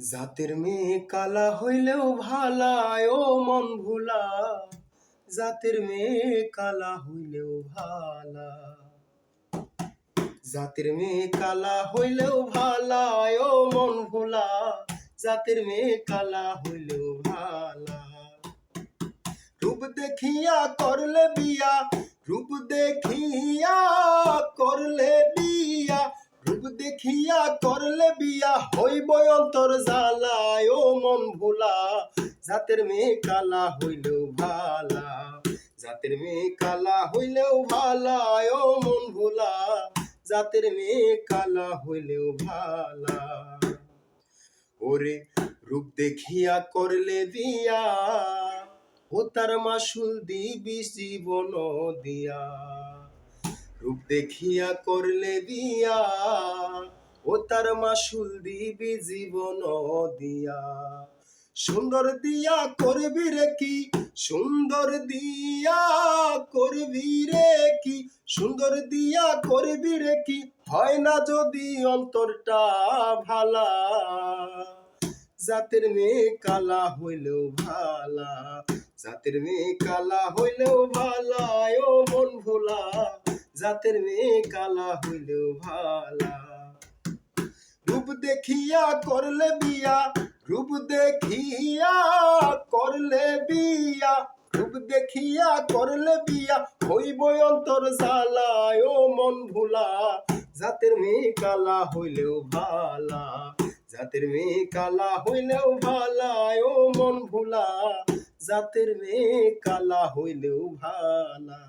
জাতের মেয়ে কালা হইলেও ভালায় ও মন ভোলা। জাতের মেয়ে কালা হইলেও ভালা। জাতের মেয়ে কালা হইলেও ভালায় ও মন ভোলা। জাতের মেয়ে কালা হইলেও ভালা। রূপ দেখিয়া করলে বিয়া, রূপ দেখিয়া করলে দেখিয়া করলে বিয়া হইব অন্তর জ্বালায়, ও মন ভোলা। জাতের মেয়ে কালা হইলেও ভালা। জাতের মেয়ে কালা হইলেও ভালা, ও মন ভোলা। জাতের মেয়ে কালা হইলেও ভালা। ওরে রূপ দেখিয়া করলে বিয়া, ও তার মাসুল দিবি জীবন দিয়া। রূপ দেখিয়া করলে বিয়া ও তার মাসুল দিবি জীবন দিয়া। সুন্দর দিয়া করবি রে কি? সুন্দর দিয়া করবি রে কি? সুন্দর দিয়া করবি রে কি? হয় না যদি অন্তরটা ভালা। জাতের মেয়ে কালা হইলেও ভালা। জাতের মেয়ে কালা হইলেও ভালা, ও মন ভোলা। জাতের মেয়ে কালা হইলেও ভালা। রূপ দেখিয়া করলে বিয়া, রূপ দেখিয়া করলে বিয়া, রূপ দেখিয়া করলে বিয়া, হইব অন্তর জ্বালায় ও মন ভোলা। জাতের মেয়ে কালা হইলেও ভালা, জাতের মেয়ে কালা হইলেও ভালা ও মন ভুলা, জাতের মেয়ে কালা হইলেও ভালা।